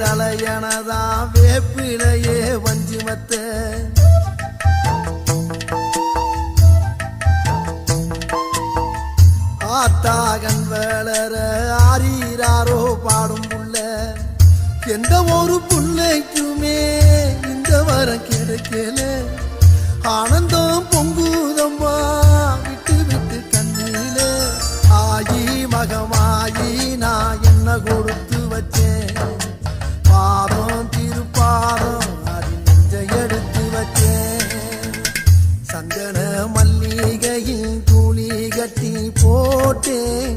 தலையனதா வேப்பிலையே வஞ்சிமத்தை ஆத்தாகன் வேளர ஆறீராரோ பாடும் புள்ள. எந்த ஒரு புள்ளைக்குமே இந்த வரம் கிடைக்கல. ஆனந்தம் பொங்குது சந்தன மல்லிகையின் துளி கட்டி போட்டேன்.